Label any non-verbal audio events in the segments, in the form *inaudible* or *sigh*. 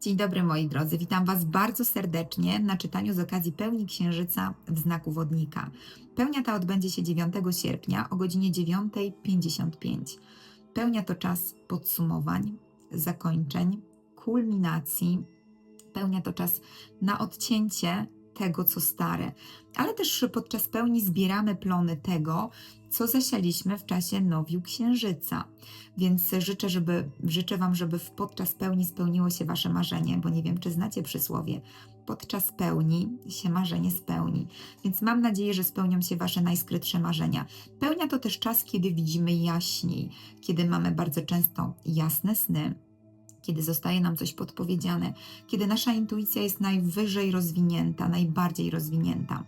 Dzień dobry moi drodzy, witam Was bardzo serdecznie na czytaniu z okazji pełni Księżyca w znaku wodnika. Pełnia ta odbędzie się 9 sierpnia o godzinie 9.55. Pełnia to czas podsumowań, zakończeń, kulminacji. Pełnia to czas na odcięcie tego, co stare, ale też podczas pełni zbieramy plony tego, co zasialiśmy w czasie nowiu księżyca. Więc życzę, żeby, życzę Wam, żeby podczas pełni spełniło się Wasze marzenie, bo nie wiem, czy znacie przysłowie. Podczas pełni się marzenie spełni. Więc mam nadzieję, że spełnią się Wasze najskrytsze marzenia. Pełnia to też czas, kiedy widzimy jaśniej, kiedy mamy bardzo często jasne sny, kiedy zostaje nam coś podpowiedziane, kiedy nasza intuicja jest najwyżej rozwinięta, najbardziej rozwinięta.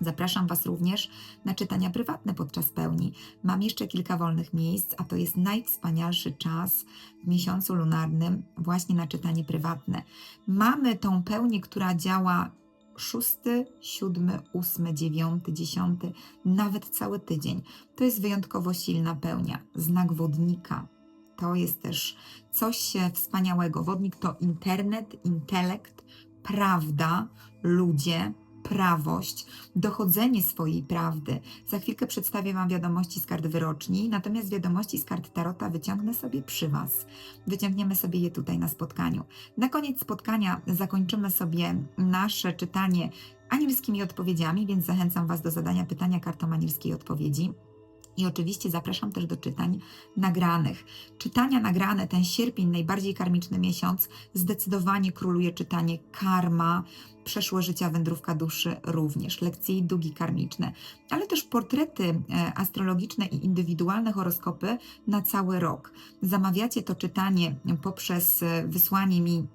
Zapraszam Was również na czytania prywatne podczas pełni. Mam jeszcze kilka wolnych miejsc, a to jest najwspanialszy czas w miesiącu lunarnym właśnie na czytanie prywatne. Mamy tą pełnię, która działa 6, 7, 8, 9, 10, nawet cały tydzień. To jest wyjątkowo silna pełnia. Znak wodnika. To jest też coś wspaniałego. Wodnik to internet, intelekt, prawda, ludzie, prawość, dochodzenie swojej prawdy. Za chwilkę przedstawię Wam wiadomości z kart wyroczni, natomiast wiadomości z kart Tarota wyciągnę sobie przy Was. Wyciągniemy sobie je tutaj na spotkaniu. Na koniec spotkania zakończymy sobie nasze czytanie anielskimi odpowiedziami, więc zachęcam Was do zadania pytania kartą anielskiej odpowiedzi. I oczywiście zapraszam też do czytań nagranych. Czytania nagrane, ten sierpień, najbardziej karmiczny miesiąc, zdecydowanie króluje czytanie karma, przeszłe życia, wędrówka duszy również, lekcje i długi karmiczne, ale też portrety e, astrologiczne i indywidualne horoskopy na cały rok. Zamawiacie to czytanie poprzez e, wysłanie mi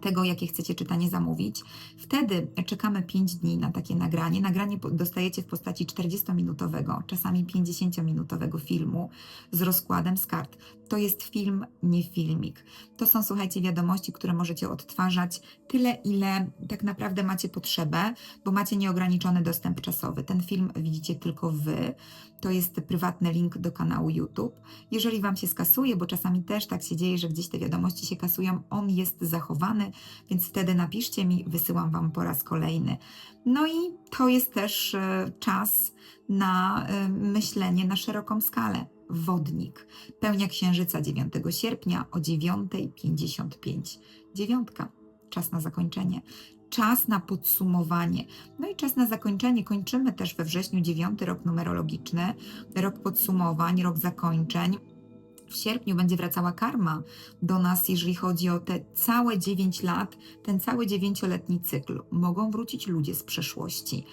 tego, jakie chcecie czytanie zamówić. Wtedy czekamy 5 dni na takie nagranie. Nagranie dostajecie w postaci 40-minutowego, czasami 50-minutowego filmu z rozkładem z kart. To jest film, nie filmik. To są, słuchajcie, wiadomości, które możecie odtwarzać tyle, ile tak naprawdę macie potrzebę, bo macie nieograniczony dostęp czasowy. Ten film widzicie tylko Wy. To jest prywatny link do kanału YouTube. Jeżeli Wam się skasuje, bo czasami też tak się dzieje, że gdzieś te wiadomości się kasują, on jest zachowany, więc wtedy napiszcie mi, wysyłam Wam po raz kolejny. No i to jest też e, czas na e, myślenie na szeroką skalę. Wodnik. Pełnia księżyca 9 sierpnia o 9.55. Dziewiątka. Czas na zakończenie. Czas na podsumowanie. No i czas na zakończenie. Kończymy też we wrześniu dziewiąty rok numerologiczny, rok podsumowań, rok zakończeń. W sierpniu będzie wracała karma do nas, jeżeli chodzi o te całe 9 lat, ten cały dziewięcioletni cykl. Mogą wrócić ludzie z przeszłości.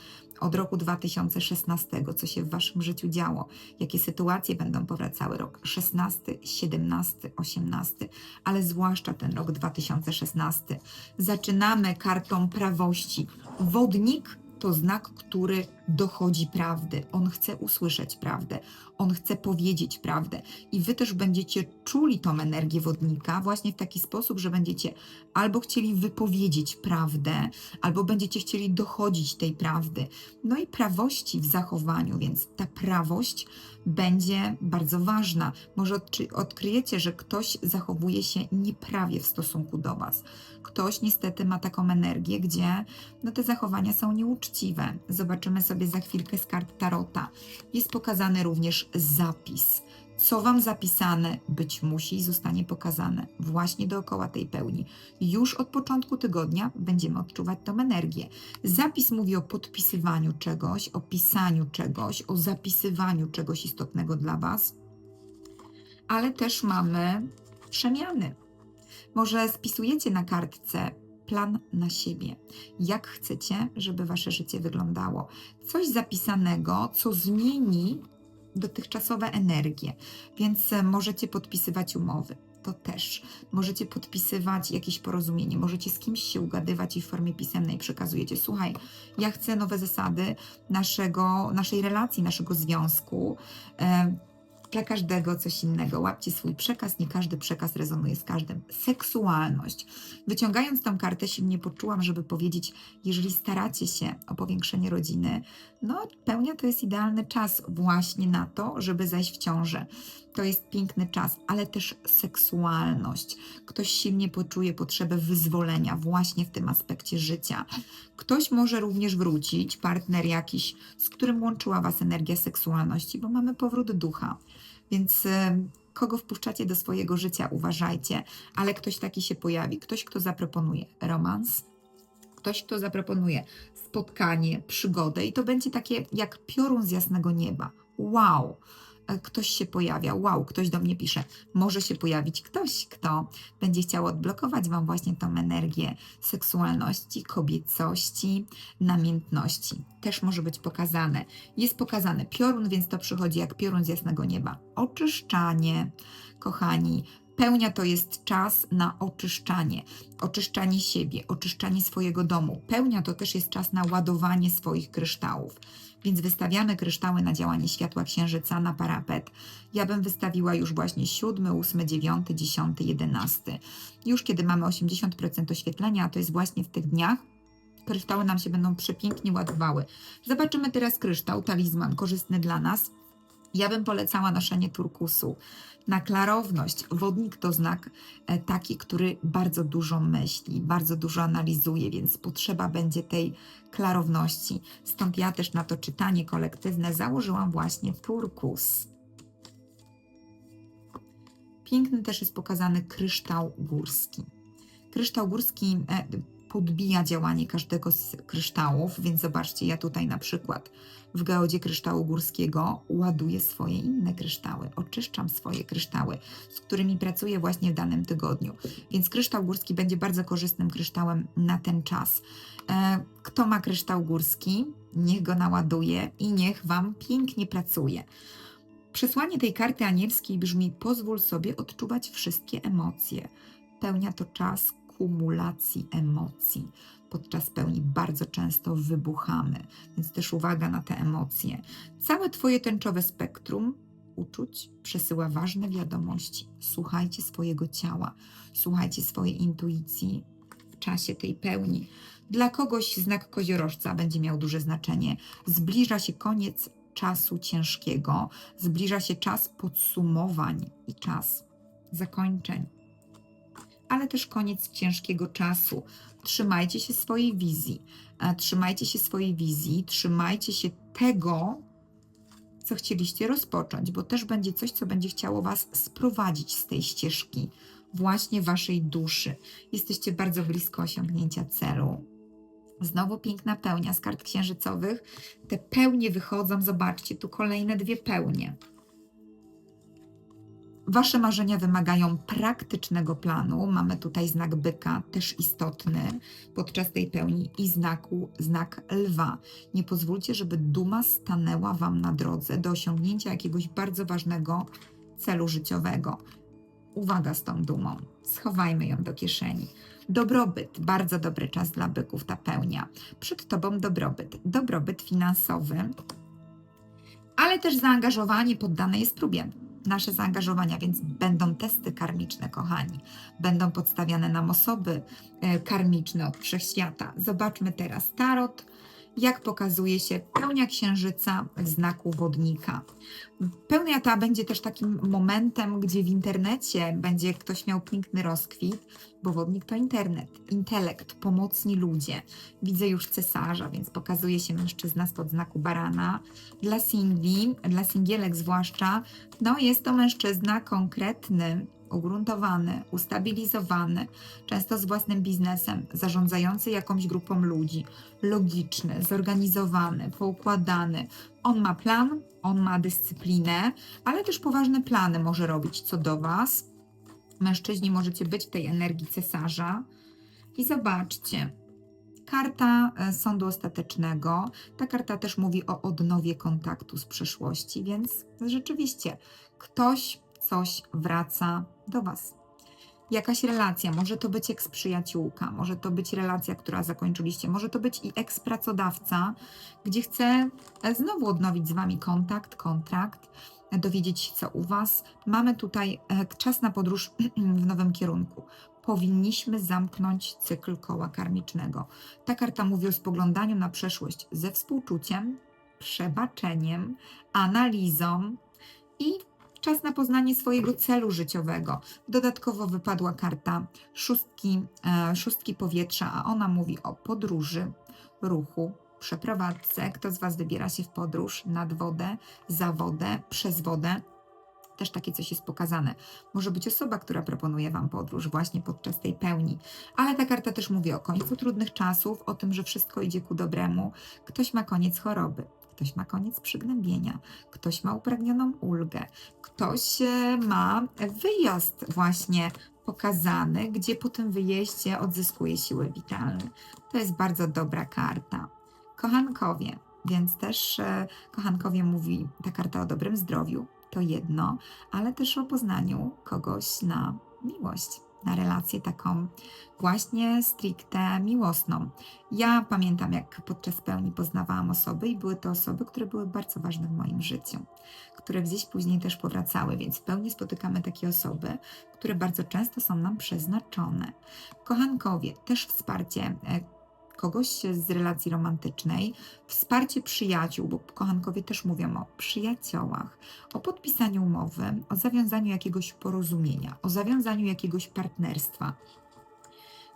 Od roku 2016, co się w waszym życiu działo, jakie sytuacje będą powracały rok 16, 17, 18, ale zwłaszcza ten rok 2016. Zaczynamy kartą prawości. Wodnik to znak, który dochodzi prawdy. On chce usłyszeć prawdę, on chce powiedzieć prawdę. I wy też będziecie czuli tą energię wodnika właśnie w taki sposób, że będziecie albo chcieli wypowiedzieć prawdę, albo będziecie chcieli dochodzić tej prawdy. No i prawości w zachowaniu, więc ta prawość będzie bardzo ważna. Może odkryjecie, że ktoś zachowuje się nieprawie w stosunku do Was. Ktoś niestety ma taką energię, gdzie no, te zachowania są nieuczciwe. Zobaczymy sobie za chwilkę z kart Tarota. Jest pokazany również zapis. Co Wam zapisane być musi i zostanie pokazane właśnie dookoła tej pełni. Już od początku tygodnia będziemy odczuwać tą energię. Zapis mówi o podpisywaniu czegoś, o pisaniu czegoś, o zapisywaniu czegoś istotnego dla Was, ale też mamy przemiany. Może spisujecie na kartce plan na siebie. Jak chcecie, żeby Wasze życie wyglądało? Coś zapisanego, co zmieni dotychczasowe energie, więc e, możecie podpisywać umowy. To też. Możecie podpisywać jakieś porozumienie, możecie z kimś się ugadywać i w formie pisemnej przekazujecie. Słuchaj, ja chcę nowe zasady naszego, naszej relacji, naszego związku. Dla każdego coś innego. Łapcie swój przekaz, nie każdy przekaz rezonuje z każdym. Seksualność. Wyciągając tą kartę, silnie poczułam, żeby powiedzieć, jeżeli staracie się o powiększenie rodziny, no pełnia to jest idealny czas właśnie na to, żeby zajść w ciążę. To jest piękny czas, ale też seksualność. Ktoś silnie poczuje potrzebę wyzwolenia właśnie w tym aspekcie życia. Ktoś może również wrócić, partner jakiś, z którym łączyła Was energia seksualności, bo mamy powrót ducha. Więc em, kogo wpuszczacie do swojego życia, uważajcie, ale ktoś taki się pojawi, ktoś, kto zaproponuje romans, ktoś, kto zaproponuje spotkanie, przygodę i to będzie takie jak piorun z jasnego nieba. Wow! E, Ktoś się pojawia, wow, ktoś do mnie pisze. Może się pojawić ktoś, kto będzie chciał odblokować Wam właśnie tą energię seksualności, kobiecości, namiętności. Też może być pokazane. Jest pokazane piorun, więc to przychodzi jak piorun z jasnego nieba. Oczyszczanie, kochani. Pełnia to jest czas na oczyszczanie, oczyszczanie siebie, oczyszczanie swojego domu. Pełnia to też jest czas na ładowanie swoich kryształów. Więc wystawiamy kryształy na działanie światła księżyca na parapet. Ja bym wystawiła już właśnie 7, 8, 9, 10, 11. Już kiedy mamy 80% oświetlenia, a to jest właśnie w tych dniach, kryształy nam się będą przepięknie ładowały. Zobaczymy teraz kryształ, talizman korzystny dla nas. Ja bym polecała noszenie turkusu. Na klarowność. Wodnik to znak e, taki, który bardzo dużo myśli, bardzo dużo analizuje, więc potrzeba będzie tej klarowności. Stąd ja też na to czytanie kolektywne założyłam właśnie turkus. Piękny też jest pokazany kryształ górski. Kryształ górski e, podbija działanie każdego z kryształów, więc zobaczcie, ja tutaj na przykład w geodzie kryształu górskiego ładuję swoje inne kryształy, oczyszczam swoje kryształy, z którymi pracuję właśnie w danym tygodniu. Więc kryształ górski będzie bardzo korzystnym kryształem na ten czas. E, Kto ma kryształ górski, niech go naładuje i niech Wam pięknie pracuje. Przesłanie tej karty anielskiej brzmi: pozwól sobie odczuwać wszystkie emocje. Pełnia to czas kumulacji emocji. Podczas pełni bardzo często wybuchamy, więc też uwaga na te emocje. Całe Twoje tęczowe spektrum uczuć przesyła ważne wiadomości. Słuchajcie swojego ciała, słuchajcie swojej intuicji w czasie tej pełni. Dla kogoś znak koziorożca będzie miał duże znaczenie. Zbliża się koniec czasu ciężkiego, zbliża się czas podsumowań i czas zakończeń, ale też koniec ciężkiego czasu. Trzymajcie się swojej wizji, e, trzymajcie się swojej wizji, trzymajcie się tego, co chcieliście rozpocząć, bo też będzie coś, co będzie chciało Was sprowadzić z tej ścieżki, właśnie Waszej duszy. Jesteście bardzo blisko osiągnięcia celu. Znowu piękna pełnia z kart księżycowych. Te pełnie wychodzą, zobaczcie, tu kolejne dwie pełnie. Wasze marzenia wymagają praktycznego planu. Mamy tutaj znak byka, też istotny podczas tej pełni, i znaku znak lwa. Nie pozwólcie, żeby duma stanęła Wam na drodze do osiągnięcia jakiegoś bardzo ważnego celu życiowego. Uwaga z tą dumą, schowajmy ją do kieszeni. Dobrobyt, bardzo dobry czas dla byków, ta pełnia. Przed Tobą dobrobyt, dobrobyt finansowy, ale też zaangażowanie poddane jest próbie. Nasze zaangażowania, więc będą testy karmiczne, kochani. Będą podstawiane nam osoby e, karmiczne od wszechświata. Zobaczmy teraz tarot, jak pokazuje się pełnia księżyca w znaku wodnika. Pełnia ta będzie też takim momentem, gdzie w internecie będzie ktoś miał piękny rozkwit, bo wodnik to internet, intelekt, pomocni ludzie. Widzę już cesarza, więc pokazuje się mężczyzna spod znaku barana. Dla singli, dla singielek zwłaszcza, no jest to mężczyzna konkretny, ugruntowany, ustabilizowany, często z własnym biznesem, zarządzający jakąś grupą ludzi, logiczny, zorganizowany, poukładany. On ma plan, on ma dyscyplinę, ale też poważne plany może robić co do Was. Mężczyźni możecie być w tej energii cesarza. I zobaczcie, karta e, sądu ostatecznego. Ta karta też mówi o odnowie kontaktu z przeszłości, więc rzeczywiście ktoś, coś wraca do Was. Jakaś relacja, może to być eks-przyjaciółka, może to być relacja, która zakończyliście, może to być i eks-pracodawca, gdzie chce e, znowu odnowić z Wami kontakt, kontrakt. dowiedzieć się, co u Was. Mamy tutaj e, czas na podróż *clears throat* w nowym kierunku. Powinniśmy zamknąć cykl koła karmicznego. Ta karta mówi o spoglądaniu na przeszłość ze współczuciem, przebaczeniem, analizą i czas na poznanie swojego celu życiowego. Dodatkowo wypadła karta szóstki, e, szóstki powietrza, a ona mówi o podróży, ruchu, przeprowadzce. Kto z Was wybiera się w podróż nad wodę, za wodę, przez wodę? Też takie coś jest pokazane. Może być osoba, która proponuje Wam podróż właśnie podczas tej pełni. Ale ta karta też mówi o końcu trudnych czasów, o tym, że wszystko idzie ku dobremu. Ktoś ma koniec choroby, ktoś ma koniec przygnębienia, ktoś ma upragnioną ulgę, ktoś e, ma wyjazd właśnie pokazany, gdzie po tym wyjeździe odzyskuje siły witalne. To jest bardzo dobra karta. Kochankowie, więc też e, kochankowie mówi ta karta o dobrym zdrowiu, to jedno, ale też o poznaniu kogoś na miłość, na relację taką właśnie stricte miłosną. Ja pamiętam, jak podczas pełni poznawałam osoby i były to osoby, które były bardzo ważne w moim życiu, które gdzieś później też powracały, więc w pełni spotykamy takie osoby, które bardzo często są nam przeznaczone. Kochankowie, też wsparcie e, kogoś z relacji romantycznej, wsparcie przyjaciół, bo kochankowie też mówią o przyjaciołach, o podpisaniu umowy, o zawiązaniu jakiegoś porozumienia, o zawiązaniu jakiegoś partnerstwa.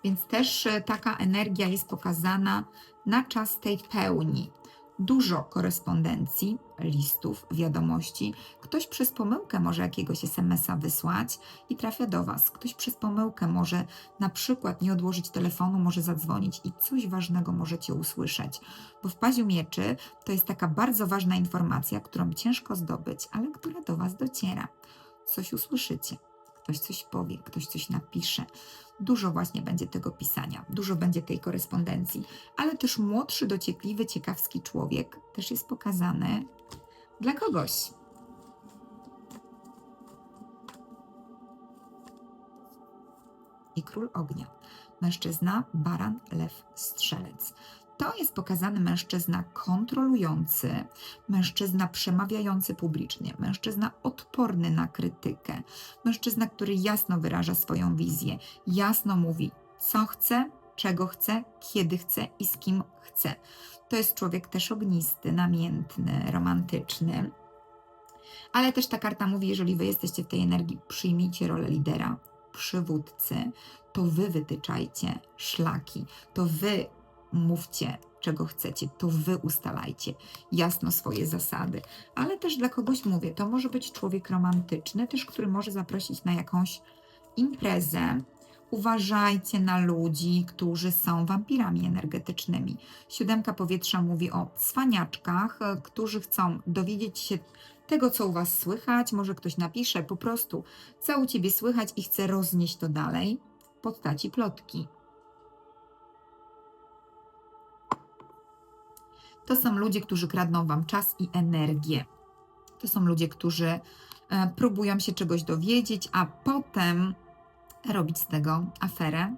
Więc też e, taka energia jest pokazana na czas tej pełni. Dużo korespondencji, listów, wiadomości. Ktoś przez pomyłkę może jakiegoś SMS-a wysłać i trafia do Was. Ktoś przez pomyłkę może na przykład nie odłożyć telefonu, może zadzwonić i coś ważnego możecie usłyszeć. Bo w paziu mieczy to jest taka bardzo ważna informacja, którą ciężko zdobyć, ale która do Was dociera. Coś usłyszycie, ktoś coś powie, ktoś coś napisze. Dużo właśnie będzie tego pisania, dużo będzie tej korespondencji, ale też młodszy, dociekliwy, ciekawski człowiek też jest pokazany dla kogoś. I król ognia. Mężczyzna, baran, lew, strzelec. To jest pokazany mężczyzna kontrolujący, mężczyzna przemawiający publicznie, mężczyzna odporny na krytykę, mężczyzna, który jasno wyraża swoją wizję, jasno mówi, co chce, czego chce, kiedy chce i z kim chce. To jest człowiek też ognisty, namiętny, romantyczny. Ale też ta karta mówi, jeżeli wy jesteście w tej energii, przyjmijcie rolę lidera, przywódcy, to wy wytyczajcie szlaki, to wy mówcie, czego chcecie, to wy ustalajcie jasno swoje zasady. Ale też dla kogoś mówię, to może być człowiek romantyczny, też który może zaprosić na jakąś imprezę. Uważajcie na ludzi, którzy są wampirami energetycznymi. Siódemka powietrza mówi o cwaniaczkach, którzy chcą dowiedzieć się tego, co u Was słychać. Może ktoś napisze po prostu, co u Ciebie słychać i chce roznieść to dalej w postaci plotki. To są ludzie, którzy kradną Wam czas i energię. To są ludzie, którzy e, próbują się czegoś dowiedzieć, a potem robić z tego aferę,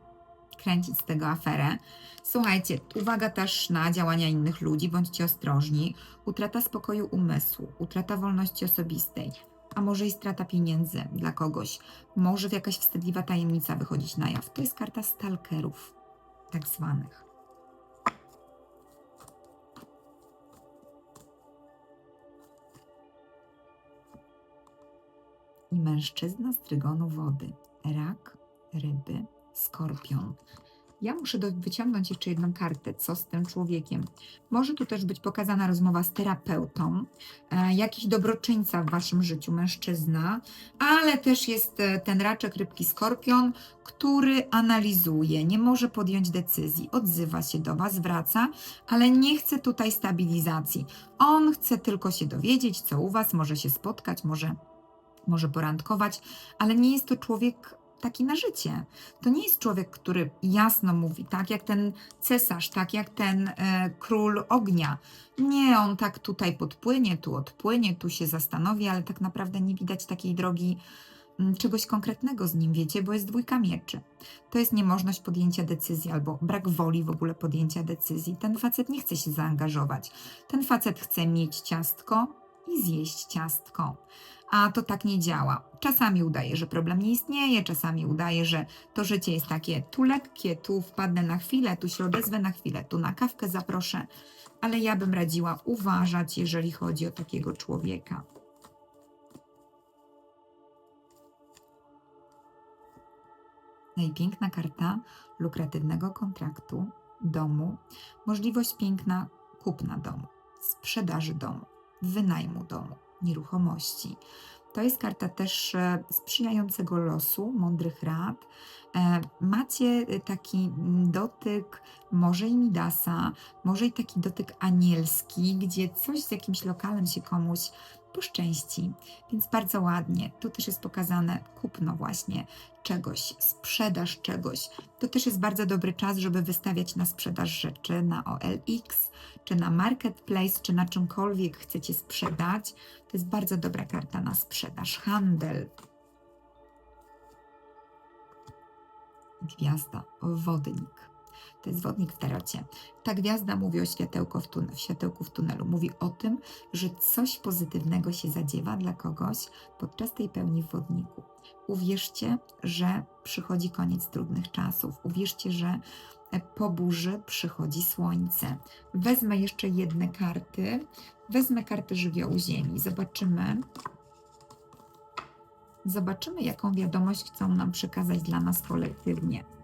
kręcić z tego aferę. Słuchajcie, uwaga też na działania innych ludzi, bądźcie ostrożni. Utrata spokoju umysłu, utrata wolności osobistej, a może i strata pieniędzy dla kogoś. Może jakaś wstydliwa tajemnica wychodzić na jaw. To jest karta stalkerów, tak zwanych. Mężczyzna z trygonu wody. Rak, ryby, skorpion. Ja muszę do, wyciągnąć jeszcze jedną kartę. Co z tym człowiekiem? Może tu też być pokazana rozmowa z terapeutą, e, jakiś dobroczyńca w waszym życiu, mężczyzna, ale też jest e, ten raczek rybki skorpion, który analizuje, nie może podjąć decyzji, odzywa się do was, wraca, ale nie chce tutaj stabilizacji. On chce tylko się dowiedzieć, co u was, może się spotkać, może może porandkować, ale nie jest to człowiek taki na życie. To nie jest człowiek, który jasno mówi, tak jak ten cesarz, tak jak ten e, król ognia. Nie, on tak tutaj podpłynie, tu odpłynie, tu się zastanowi, ale tak naprawdę nie widać takiej drogi m, czegoś konkretnego z nim, wiecie, bo jest dwójka mieczy. To jest niemożność podjęcia decyzji albo brak woli w ogóle podjęcia decyzji. Ten facet nie chce się zaangażować. Ten facet chce mieć ciastko, i zjeść ciastko. A to tak nie działa. Czasami udaje, że problem nie istnieje, czasami udaje, że to życie jest takie tu lekkie, tu wpadnę na chwilę, tu się odezwę na chwilę, tu na kawkę zaproszę, ale ja bym radziła uważać, jeżeli chodzi o takiego człowieka. No i piękna karta lukratywnego kontraktu, domu, możliwość piękna kupna domu, sprzedaży domu, wynajmu domu, nieruchomości. To jest karta też e, sprzyjającego losu, mądrych rad. E, Macie e, taki mm, dotyk może i Midasa, może i taki dotyk anielski, gdzie coś z jakimś lokalem się komuś poszczęści. Więc bardzo ładnie. Tu też jest pokazane kupno właśnie czegoś, sprzedaż czegoś. To też jest bardzo dobry czas, żeby wystawiać na sprzedaż rzeczy na OLX, czy na Marketplace, czy na czymkolwiek chcecie sprzedać. To jest bardzo dobra karta na sprzedaż, handel. Gwiazda, wodnik. To jest wodnik w tarocie. Ta gwiazda mówi o światełku w, światełku w tunelu. Mówi o tym, że coś pozytywnego się zadziewa dla kogoś podczas tej pełni w wodniku. Uwierzcie, że przychodzi koniec trudnych czasów. Uwierzcie, że po burzy przychodzi słońce. Wezmę jeszcze jedne karty. Wezmę kartę żywiołu Ziemi. Zobaczymy. Zobaczymy, jaką wiadomość chcą nam przekazać dla nas kolektywnie.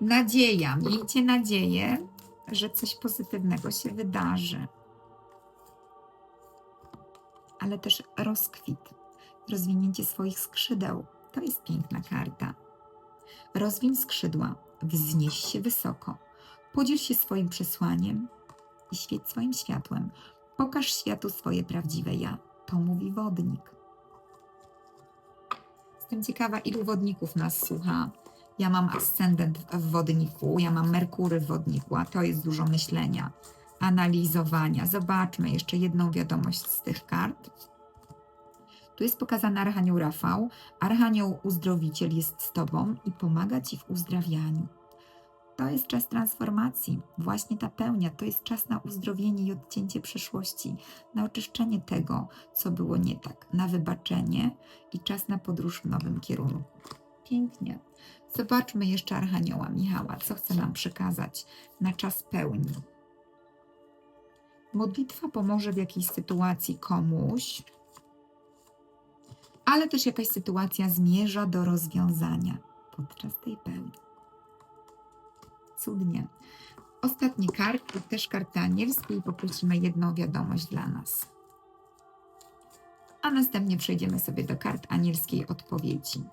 Nadzieja. Miejcie nadzieję, że coś pozytywnego się wydarzy. Ale też rozkwit, rozwinięcie swoich skrzydeł. To jest piękna karta. Rozwiń skrzydła, wznieś się wysoko, podziel się swoim przesłaniem i świeć swoim światłem. Pokaż światu swoje prawdziwe ja. To mówi wodnik. Jestem ciekawa, ilu wodników nas słucha. Ja mam ascendent w wodniku, ja mam Merkury w wodniku, a to jest dużo myślenia, analizowania. Zobaczmy jeszcze jedną wiadomość z tych kart. Tu jest pokazany Archanioł Rafał. Archanioł Uzdrowiciel jest z Tobą i pomaga Ci w uzdrawianiu. To jest czas transformacji, właśnie ta pełnia. To jest czas na uzdrowienie i odcięcie przeszłości, na oczyszczenie tego, co było nie tak, na wybaczenie i czas na podróż w nowym kierunku. Pięknie. Zobaczmy jeszcze Archanioła Michała, co chce nam przekazać na czas pełni. Modlitwa pomoże w jakiejś sytuacji komuś, ale też jakaś sytuacja zmierza do rozwiązania podczas tej pełni. Cudnie. Ostatni kart, też anielskie i poprosimy jedną wiadomość dla nas. A następnie przejdziemy sobie do kart anielskiej odpowiedzi.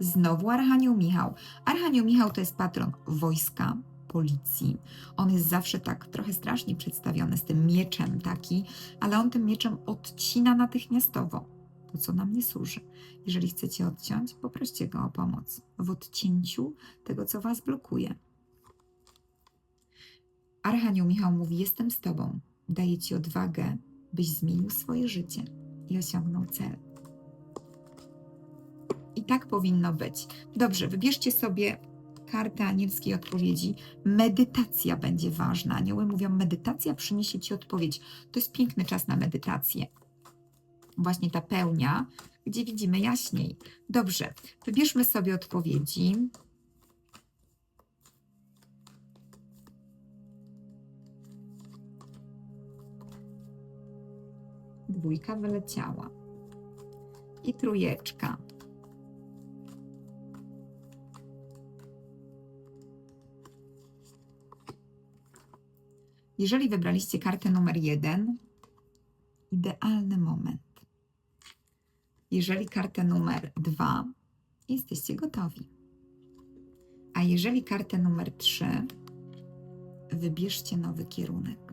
Znowu Archanioł Michał. Archanioł Michał to jest patron wojska, policji. On jest zawsze tak trochę strasznie przedstawiony z tym mieczem taki, ale on tym mieczem odcina natychmiastowo to, co nam nie służy. Jeżeli chcecie odciąć, poproście go o pomoc w odcięciu tego, co was blokuje. Archanioł Michał mówi: Jestem z tobą, daję ci odwagę, byś zmienił swoje życie i osiągnął cel. I tak powinno być. Dobrze, wybierzcie sobie kartę anielskiej odpowiedzi. Medytacja będzie ważna. Anioły mówią, medytacja przyniesie ci odpowiedź. To jest piękny czas na medytację. Właśnie ta pełnia, gdzie widzimy jaśniej. Dobrze, wybierzmy sobie odpowiedzi. Dwójka wyleciała. I trójeczka. Jeżeli wybraliście kartę numer jeden, idealny moment. Jeżeli kartę numer dwa, jesteście gotowi. A jeżeli kartę numer trzy, wybierzcie nowy kierunek.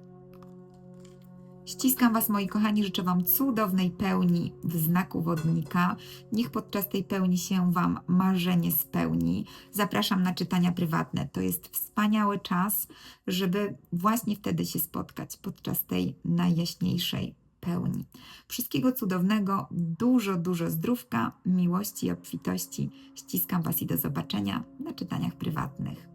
Ściskam Was, moi kochani, życzę Wam cudownej pełni w znaku wodnika. Niech podczas tej pełni się Wam marzenie spełni. Zapraszam na czytania prywatne. To jest wspaniały czas, żeby właśnie wtedy się spotkać podczas tej najjaśniejszej pełni. Wszystkiego cudownego, dużo, dużo zdrówka, miłości i obfitości. Ściskam Was i do zobaczenia na czytaniach prywatnych.